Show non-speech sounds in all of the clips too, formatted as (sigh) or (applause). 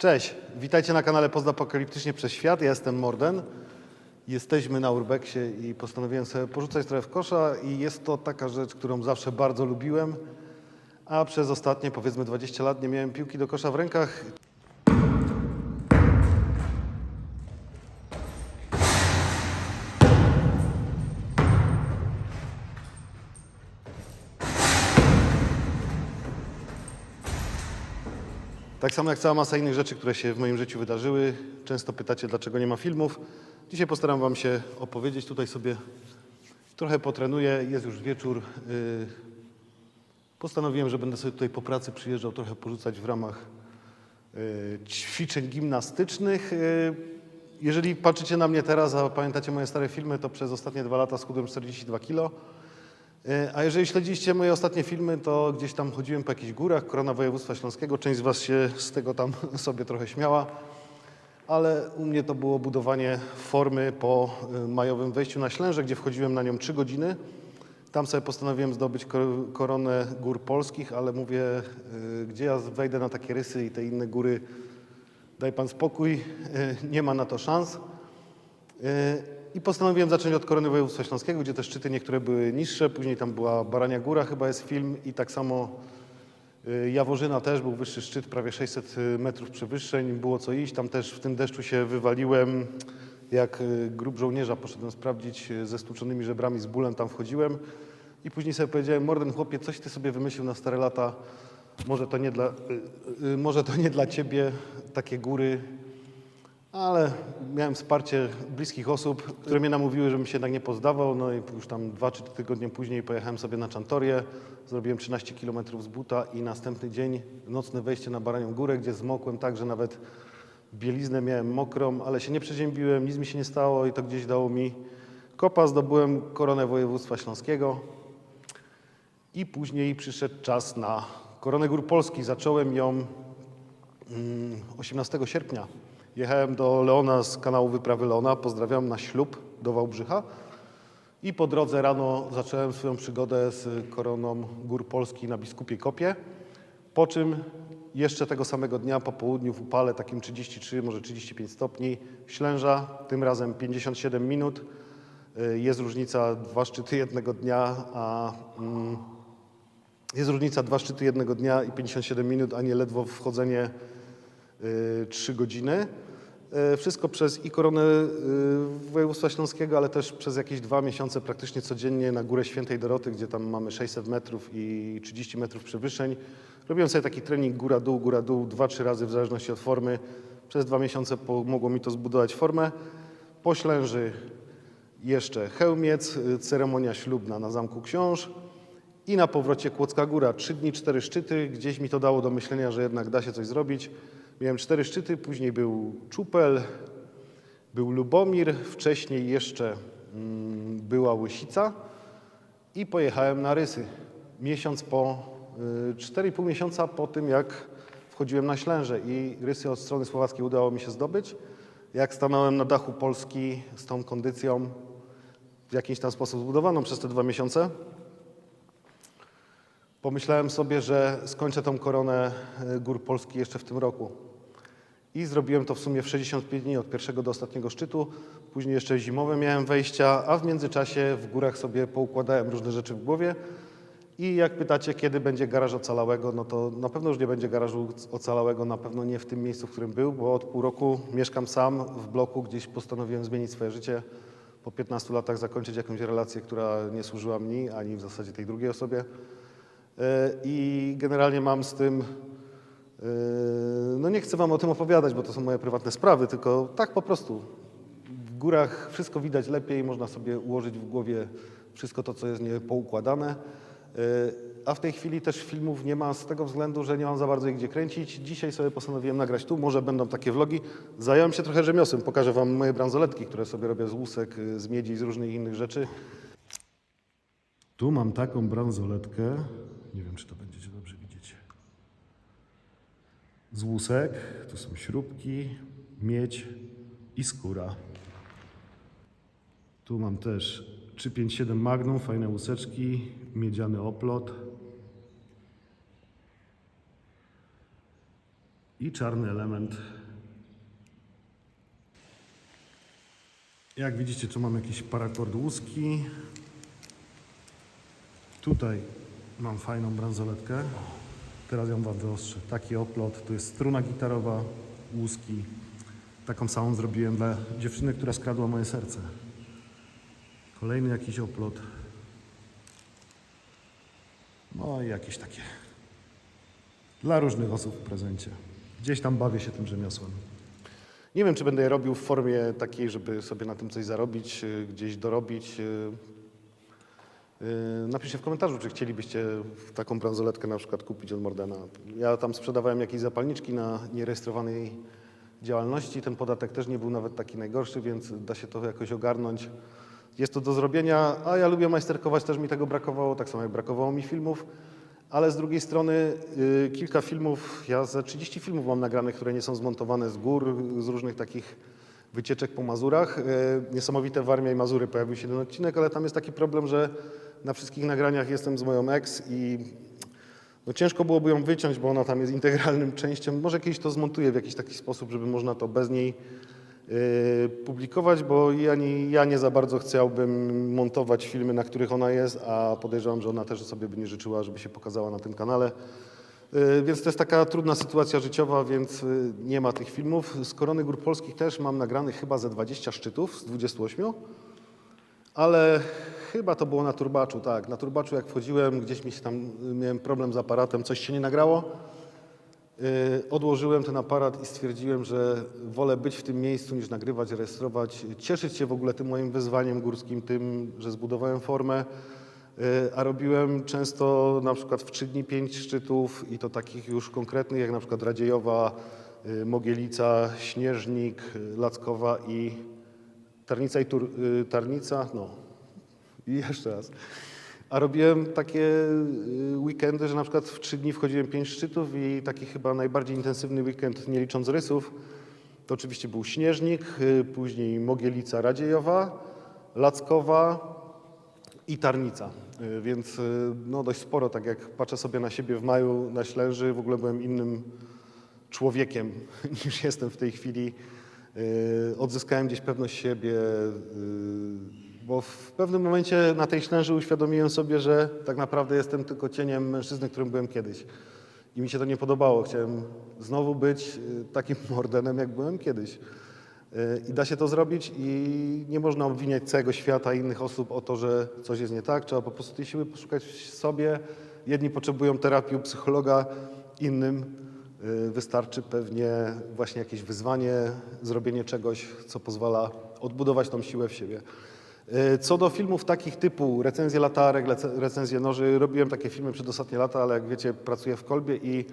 Cześć, witajcie na kanale Postapokaliptycznie przez świat. Ja jestem Morden. Jesteśmy na Urbexie i postanowiłem sobie porzucać trochę w kosza i jest to taka rzecz, którą zawsze bardzo lubiłem, a przez ostatnie powiedzmy 20 lat nie miałem piłki do kosza w rękach. Tak samo jak cała masa innych rzeczy, które się w moim życiu wydarzyły. Często pytacie, dlaczego nie ma filmów. Dzisiaj postaram Wam się opowiedzieć. Tutaj sobie trochę potrenuję. Jest już wieczór. Yy, Postanowiłem, że będę sobie tutaj po pracy przyjeżdżał trochę porzucać w ramach yy, ćwiczeń gimnastycznych. Yy, Jeżeli patrzycie na mnie teraz, a pamiętacie moje stare filmy, to przez ostatnie dwa lata schudłem 42 kilo. E, A jeżeli śledziliście moje ostatnie filmy, to gdzieś tam chodziłem po jakichś górach, korona województwa śląskiego. Część z Was się z tego tam (laughs) sobie trochę śmiała, ale u mnie to było budowanie formy po e, majowym wejściu na Ślęże, gdzie wchodziłem na nią 3 godziny. Tam sobie postanowiłem zdobyć kor- koronę gór polskich, ale mówię, e, gdzie ja wejdę na takie rysy i te inne góry, daj Pan spokój, nie ma na to szans. I postanowiłem zacząć od Korony Województwa Śląskiego, gdzie te szczyty niektóre były niższe, później tam była Barania Góra, chyba jest film. I tak samo yy, Jaworzyna też był wyższy szczyt, prawie 600 metrów przewyższeń, było co iść, tam też w tym deszczu się wywaliłem, jak yy, grób żołnierza poszedłem sprawdzić ze stłuczonymi żebrami, z bólem tam wchodziłem. I później sobie powiedziałem, Morden chłopie, coś ty sobie wymyślił na stare lata, może to nie dla, może to nie dla ciebie takie góry, ale miałem wsparcie bliskich osób, które mnie namówiły, żebym się jednak nie pozdawał. No i już tam dwa czy trzy tygodnie później pojechałem sobie na Czantorię. Zrobiłem 13 km z buta i następny dzień nocne wejście na Baranią Górę, gdzie zmokłem tak, że nawet bieliznę miałem mokrą, ale się nie przeziębiłem, nic mi się nie stało i to gdzieś dało mi kopa. Zdobyłem koronę województwa śląskiego. I później przyszedł czas na Koronę Gór Polskich. Zacząłem ją mm, 18 sierpnia. Jechałem do Leona z kanału Wyprawy Leona, pozdrawiam, na ślub do Wałbrzycha. I po drodze rano zacząłem swoją przygodę z Koroną Gór Polskich na Biskupie Kopie. Po czym jeszcze tego samego dnia po południu w upale takim 33, może 35 stopni, Ślęża, tym razem 57 minut. Y, Jest różnica dwa szczyty jednego dnia, a mm, jest różnica dwa szczyty jednego dnia i 57 minut, a nie ledwo wchodzenie 3 godziny. Y, Wszystko przez i koronę y, województwa śląskiego, ale też przez jakieś dwa miesiące praktycznie codziennie na Górę Świętej Doroty, gdzie tam mamy 600 metrów i 30 metrów przewyższeń. Robiłem sobie taki trening góra-dół, góra-dół, dwa, trzy razy w zależności od formy. Przez dwa miesiące pomogło mi to zbudować formę. Po Ślęży jeszcze Chełmiec, y, ceremonia ślubna na Zamku Książ i na powrocie Kłodzka Góra. Trzy dni, cztery szczyty. Gdzieś mi to dało do myślenia, że jednak da się coś zrobić. Miałem cztery szczyty, później był Czupel, był Lubomir, wcześniej jeszcze mm, była Łysica i pojechałem na Rysy. Miesiąc po, y, 4,5 miesiąca po tym, jak wchodziłem na Ślęże i Rysy od strony słowackiej udało mi się zdobyć. Jak stanąłem na dachu Polski z tą kondycją w jakiś tam sposób zbudowaną przez te dwa miesiące, Pomyślałem sobie, że skończę tą koronę e, gór Polski jeszcze w tym roku. I zrobiłem to w sumie w 65 dni od pierwszego do ostatniego szczytu. Później jeszcze zimowe miałem wejścia, a w międzyczasie w górach sobie poukładałem różne rzeczy w głowie. I jak pytacie, kiedy będzie garaż ocalałego, no to na pewno już nie będzie garażu ocalałego, na pewno nie w tym miejscu, w którym był, bo od pół roku mieszkam sam w bloku, gdzieś postanowiłem zmienić swoje życie. Po 15 latach zakończyć jakąś relację, która nie służyła mi, ani w zasadzie tej drugiej osobie. E, I generalnie mam z tym, no nie chcę Wam o tym opowiadać, bo to są moje prywatne sprawy, tylko tak po prostu. W górach wszystko widać lepiej, można sobie ułożyć w głowie wszystko to, co jest niepoukładane. E, A w tej chwili też filmów nie ma z tego względu, że nie mam za bardzo ich gdzie kręcić. Dzisiaj sobie postanowiłem nagrać tu, może będą takie vlogi. Zająłem się trochę rzemiosłem, pokażę Wam moje bransoletki, które sobie robię z łusek, z miedzi, z różnych innych rzeczy. Tu mam taką bransoletkę. Nie wiem, czy to będziecie dobrze. Z łusek. Tu są śrubki, miedź i skóra. Tu mam też 357 Magnum, fajne łuseczki, miedziany oplot. i czarny element. Jak widzicie, tu mam jakiś parakord łuski. Tutaj mam fajną bransoletkę. Teraz ją wam wyostrzę. Taki oplot, tu jest struna gitarowa, łuski. Taką samą zrobiłem dla dziewczyny, która skradła moje serce. Kolejny jakiś oplot. No i jakieś takie. Dla różnych osób w prezencie. Gdzieś tam bawię się tym rzemiosłem. Nie wiem, czy będę je robił w formie takiej, żeby sobie na tym coś zarobić, y, gdzieś dorobić. Y, y, Napiszcie w komentarzu, czy chcielibyście taką bransoletkę na przykład kupić od Mordena. Ja tam sprzedawałem jakieś zapalniczki na nierejestrowanej działalności. Ten podatek też nie był nawet taki najgorszy, więc da się to jakoś ogarnąć. Jest to do zrobienia, a ja lubię majsterkować, też mi tego brakowało, tak samo jak brakowało mi filmów. Ale z drugiej strony y, kilka filmów, ja ze 30 filmów mam nagranych, które nie są zmontowane z gór, z różnych takich wycieczek po Mazurach. Y, Niesamowite Warmia i Mazury pojawił się ten odcinek, ale tam jest taki problem, że na wszystkich nagraniach jestem z moją ex i no ciężko byłoby ją wyciąć, bo ona tam jest integralnym częścią. Może kiedyś to zmontuję w jakiś taki sposób, żeby można to bez niej y, publikować, bo ja nie, ja nie za bardzo chciałbym montować filmy, na których ona jest, a podejrzewam, że ona też sobie by nie życzyła, żeby się pokazała na tym kanale. Y, Więc to jest taka trudna sytuacja życiowa, więc y, nie ma tych filmów. Z Korony Gór Polskich też mam nagranych chyba ze 20 szczytów z 28, ale chyba to było na turbaczu, tak. Na turbaczu jak wchodziłem, gdzieś mi się tam, y, miałem problem z aparatem, coś się nie nagrało. Y, Odłożyłem ten aparat i stwierdziłem, że wolę być w tym miejscu niż nagrywać, rejestrować, cieszyć się w ogóle tym moim wyzwaniem górskim, tym, że zbudowałem formę. Y, A robiłem często na przykład w trzy dni pięć szczytów i to takich już konkretnych, jak na przykład Radziejowa, Mogielica, Śnieżnik, Lackowa i Tarnica i Tur, Tarnica, no jeszcze raz. A robiłem takie y, weekendy, że na przykład w trzy dni wchodziłem pięć szczytów i taki chyba najbardziej intensywny weekend, nie licząc rysów, to oczywiście był Śnieżnik, y, później Mogielica Radziejowa, Lackowa i Tarnica. Y, Więc no dość sporo, tak jak patrzę sobie na siebie w maju na Ślęży, w ogóle byłem innym człowiekiem (laughs) niż jestem w tej chwili. Odzyskałem gdzieś pewność siebie, bo w pewnym momencie na tej Ślęży uświadomiłem sobie, że tak naprawdę jestem tylko cieniem mężczyzny, którym byłem kiedyś. I mi się to nie podobało. Chciałem znowu być y, takim (laughs) mordenem, jak byłem kiedyś. Y, I da się to zrobić i nie można obwiniać całego świata, innych osób o to, że coś jest nie tak. Trzeba po prostu tej siły poszukać w sobie. Jedni potrzebują terapii u psychologa, innym y, wystarczy pewnie właśnie jakieś wyzwanie, zrobienie czegoś, co pozwala odbudować tą siłę w siebie. Y, Co do filmów takich typu recenzje latarek, recenzje noży, robiłem takie filmy przez ostatnie lata, ale jak wiecie, pracuję w kolbie i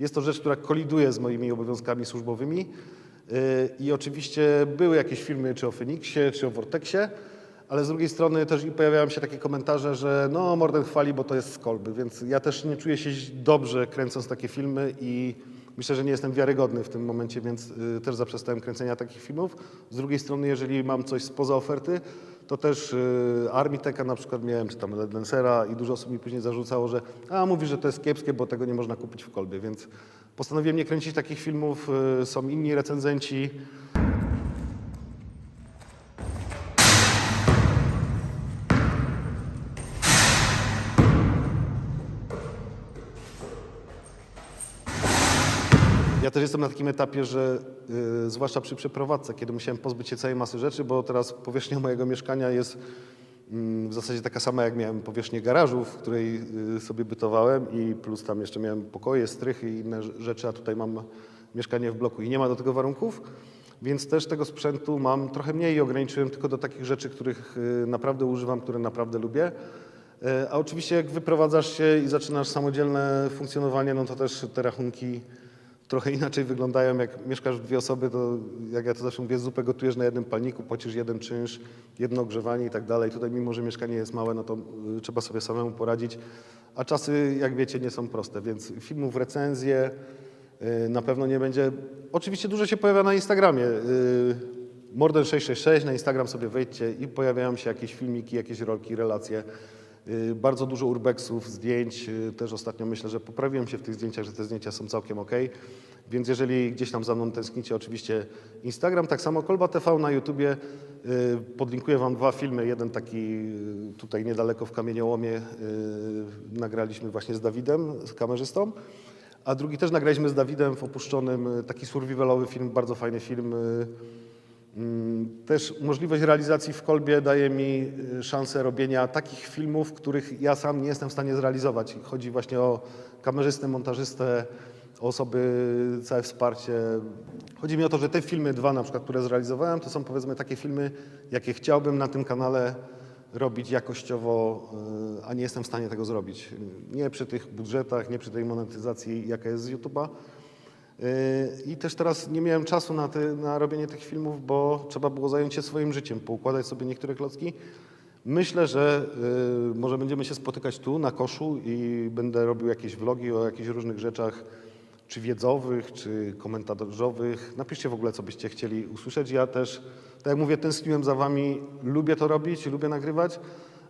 jest to rzecz, która koliduje z moimi obowiązkami służbowymi. Yy, I oczywiście były jakieś filmy czy o Feniksie, czy o Vortexie, ale z drugiej strony też i pojawiają się takie komentarze, że no Morden chwali, bo to jest z kolby, więc ja też nie czuję się dobrze kręcąc takie filmy i myślę, że nie jestem wiarygodny w tym momencie, więc y, też zaprzestałem kręcenia takich filmów. Z drugiej strony, jeżeli mam coś spoza oferty, to też y, Armiteka na przykład miałem, czy tam Ledensera i dużo osób mi później zarzucało, że a mówi, że to jest kiepskie, bo tego nie można kupić w kolbie, więc postanowiłem nie kręcić takich filmów. y, Są inni recenzenci. Ja też jestem na takim etapie, że y, zwłaszcza przy przeprowadzce, kiedy musiałem pozbyć się całej masy rzeczy, bo teraz powierzchnia mojego mieszkania jest mm, w zasadzie taka sama, jak miałem powierzchnię garażu, w której y, sobie bytowałem i plus tam jeszcze miałem pokoje, strychy i inne rz- rzeczy, a tutaj mam mieszkanie w bloku i nie ma do tego warunków, więc też tego sprzętu mam trochę mniej i ograniczyłem tylko do takich rzeczy, których y, naprawdę używam, które naprawdę lubię. E, A oczywiście jak wyprowadzasz się i zaczynasz samodzielne funkcjonowanie, no to też te rachunki trochę inaczej wyglądają. Jak mieszkasz w dwie osoby, to jak ja to zawsze mówię, zupę gotujesz na jednym palniku, płacisz jeden czynsz, jedno ogrzewanie i tak dalej. Tutaj mimo, że mieszkanie jest małe, no to y, trzeba sobie samemu poradzić. A czasy, jak wiecie, nie są proste, więc filmów, recenzje y, na pewno nie będzie. Oczywiście dużo się pojawia na Instagramie. Y, Morden666, na Instagram sobie wejdźcie i pojawiają się jakieś filmiki, jakieś rolki, relacje. Y, Bardzo dużo urbexów, zdjęć. y, Też ostatnio myślę, że poprawiłem się w tych zdjęciach, że te zdjęcia są całkiem ok. Więc jeżeli gdzieś tam za mną tęsknicie, oczywiście Instagram, tak samo Kolba TV na YouTubie. Y, Podlinkuję Wam dwa filmy. Jeden taki tutaj niedaleko w Kamieniołomie nagraliśmy właśnie z Dawidem, z kamerzystą. A drugi też nagraliśmy z Dawidem w opuszczonym, taki survivalowy film, bardzo fajny film. Mm, Też możliwość realizacji w Kolbie daje mi y, szansę robienia takich filmów, których ja sam nie jestem w stanie zrealizować. Chodzi właśnie o kamerzystę, montażystę, osoby, całe wsparcie. Chodzi mi o to, że te filmy, dwa na przykład, które zrealizowałem, to są powiedzmy takie filmy, jakie chciałbym na tym kanale robić jakościowo, y, a nie jestem w stanie tego zrobić. Nie przy tych budżetach, nie przy tej monetyzacji, jaka jest z YouTube'a. Yy, I też teraz nie miałem czasu na, te, na robienie tych filmów, bo trzeba było zająć się swoim życiem, poukładać sobie niektóre klocki. Myślę, że yy, może będziemy się spotykać tu na koszu i będę robił jakieś vlogi o jakichś różnych rzeczach, czy wiedzowych, czy komentarzowych. Napiszcie w ogóle, co byście chcieli usłyszeć. Ja też, tak jak mówię, tęskniłem za wami, lubię to robić, lubię nagrywać,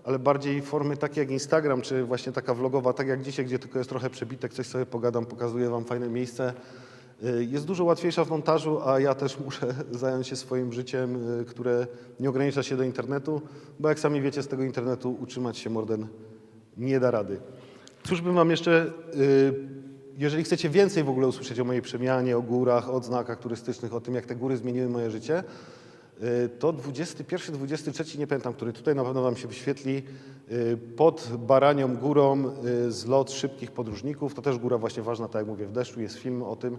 ale bardziej formy takie jak Instagram, czy właśnie taka vlogowa, tak jak dzisiaj, gdzie tylko jest trochę przebitek, coś sobie pogadam, pokazuję wam fajne miejsce. Y, Jest dużo łatwiejsza w montażu, a ja też muszę (laughs) zająć się swoim życiem, y, które nie ogranicza się do internetu, bo jak sami wiecie, z tego internetu utrzymać się Morden nie da rady. Cóż bym wam jeszcze, y, jeżeli chcecie więcej w ogóle usłyszeć o mojej przemianie, o górach, o znakach turystycznych, o tym, jak te góry zmieniły moje życie, to 21, 23, nie pamiętam, który tutaj na pewno wam się wyświetli, pod Baranią Górą zlot szybkich podróżników. To też góra właśnie ważna, tak jak mówię, w deszczu jest film o tym.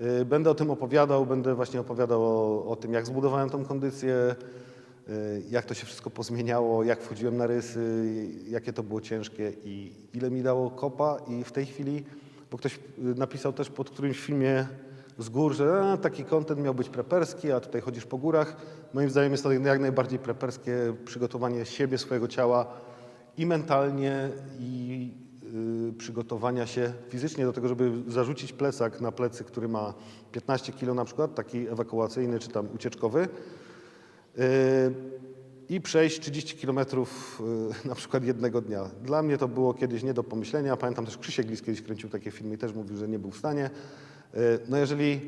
Y, Będę o tym opowiadał, będę właśnie opowiadał o, o tym, jak zbudowałem tą kondycję, y, jak to się wszystko pozmieniało, jak wchodziłem na rysy, jakie to było ciężkie i ile mi dało kopa i w tej chwili, bo ktoś y, napisał też pod którymś filmie z gór, że taki kontent miał być preperski, a tutaj chodzisz po górach. Moim zdaniem jest to jak najbardziej preperskie przygotowanie siebie, swojego ciała i mentalnie, i przygotowania się fizycznie do tego, żeby zarzucić plecak na plecy, który ma 15 kg na przykład, taki ewakuacyjny czy tam ucieczkowy y, i przejść 30 km na przykład jednego dnia. Dla mnie to było kiedyś nie do pomyślenia. Pamiętam też Krzysiek Lis kiedyś kręcił takie filmy i też mówił, że nie był w stanie. Y, No jeżeli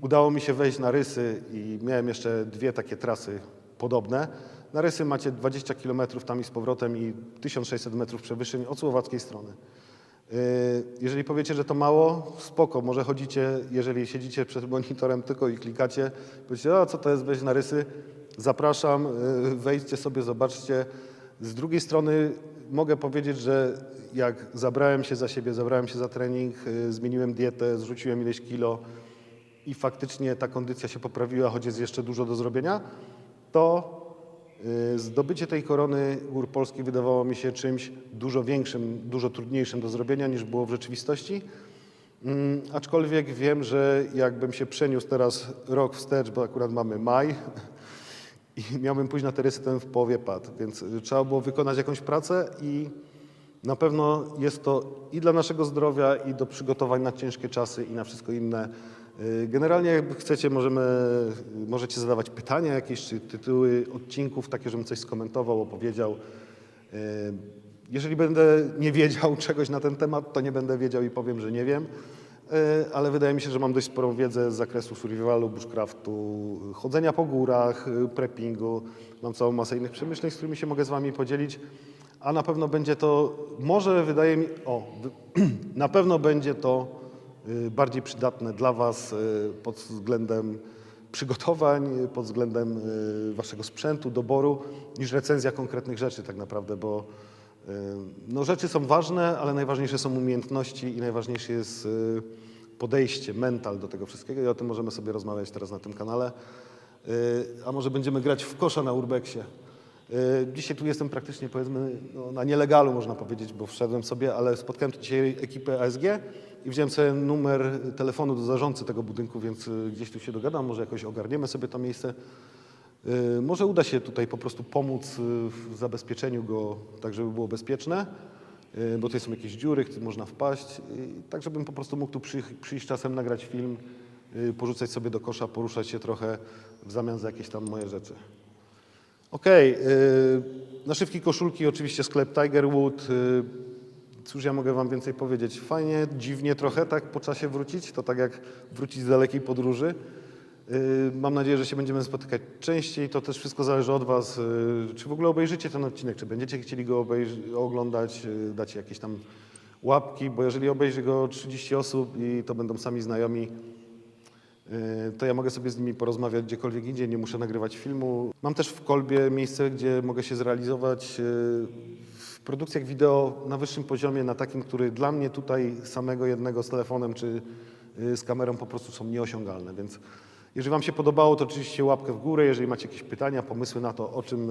udało mi się wejść na rysy i miałem jeszcze dwie takie trasy podobne, na rysy macie 20 km tam i z powrotem i 1600 metrów przewyższeń od słowackiej strony. Y, Jeżeli powiecie, że to mało, spoko, może chodzicie, jeżeli siedzicie przed monitorem tylko i klikacie, powiecie, a co to jest wejść na rysy, zapraszam, y, wejdźcie sobie, zobaczcie. Z drugiej strony mogę powiedzieć, że jak zabrałem się za siebie, zabrałem się za trening, y, zmieniłem dietę, zrzuciłem ileś kilo i faktycznie ta kondycja się poprawiła, choć jest jeszcze dużo do zrobienia, to Zdobycie tej korony gór polskich wydawało mi się czymś dużo większym, dużo trudniejszym do zrobienia niż było w rzeczywistości. Mm, Aczkolwiek wiem, że jakbym się przeniósł teraz rok wstecz, bo akurat mamy maj (laughs) i miałbym pójść na te rysy, to bym w połowie padł. Więc y, trzeba było wykonać jakąś pracę i na pewno jest to i dla naszego zdrowia, i do przygotowań na ciężkie czasy i na wszystko inne. Y, Generalnie jak chcecie, możemy, możecie zadawać pytania jakieś, czy tytuły odcinków, takie, żebym coś skomentował, opowiedział. Y, Jeżeli będę nie wiedział (laughs) czegoś na ten temat, to nie będę wiedział i powiem, że nie wiem. Y, Ale wydaje mi się, że mam dość sporą wiedzę z zakresu survivalu, bushcraftu, chodzenia po górach, preppingu. Mam całą masę innych przemyśleń, z którymi się mogę z Wami podzielić. A na pewno będzie to, może wydaje mi, o, (clears throat) na pewno będzie to bardziej przydatne dla Was y, pod względem przygotowań, y, pod względem y, Waszego sprzętu, doboru, niż recenzja konkretnych rzeczy tak naprawdę, bo y, no, rzeczy są ważne, ale najważniejsze są umiejętności i najważniejsze jest y, podejście, mental do tego wszystkiego i o tym możemy sobie rozmawiać teraz na tym kanale. Y, A może będziemy grać w kosza na Urbexie. Y, Dzisiaj tu jestem praktycznie, powiedzmy, no, na nielegalu można powiedzieć, bo wszedłem sobie, ale spotkałem dzisiaj ekipę ASG i wziąłem sobie numer telefonu do zarządcy tego budynku, więc y, gdzieś tu się dogadam, może jakoś ogarniemy sobie to miejsce. Y, Może uda się tutaj po prostu pomóc w zabezpieczeniu go, tak żeby było bezpieczne, bo tutaj są jakieś dziury, które można wpaść, tak żebym po prostu mógł tu przyjść, czasem, nagrać film, porzucać sobie do kosza, poruszać się trochę w zamian za jakieś tam moje rzeczy. Okej, yy, naszywki, koszulki, oczywiście sklep Tigerwood. Yy, cóż ja mogę wam więcej powiedzieć? Fajnie, dziwnie trochę tak po czasie wrócić, to tak jak wrócić z dalekiej podróży. Yy, mam nadzieję, że się będziemy spotykać częściej, to też wszystko zależy od was, yy, czy w ogóle obejrzycie ten odcinek, czy będziecie chcieli go oglądać, yy, dacie jakieś tam łapki, bo jeżeli obejrzy go 30 osób i to będą sami znajomi, to ja mogę sobie z nimi porozmawiać gdziekolwiek indziej, nie muszę nagrywać filmu. Mam też w Kolbie miejsce, gdzie mogę się zrealizować yy, w produkcjach wideo na wyższym poziomie, na takim, który dla mnie tutaj samego jednego z telefonem czy yy, z kamerą po prostu są nieosiągalne, więc jeżeli Wam się podobało, to oczywiście łapkę w górę. Jeżeli macie jakieś pytania, pomysły na to, o czym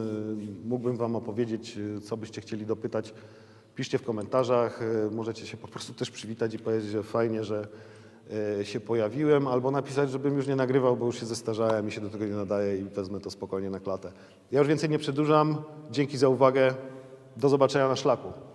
mógłbym Wam opowiedzieć, co byście chcieli dopytać, piszcie w komentarzach. Możecie się po prostu też przywitać i powiedzieć, że fajnie, że się pojawiłem, albo napisać, żebym już nie nagrywał, bo już się zestarzałem i się do tego nie nadaje i wezmę to spokojnie na klatę. Ja już więcej nie przedłużam. Dzięki za uwagę. Do zobaczenia na szlaku.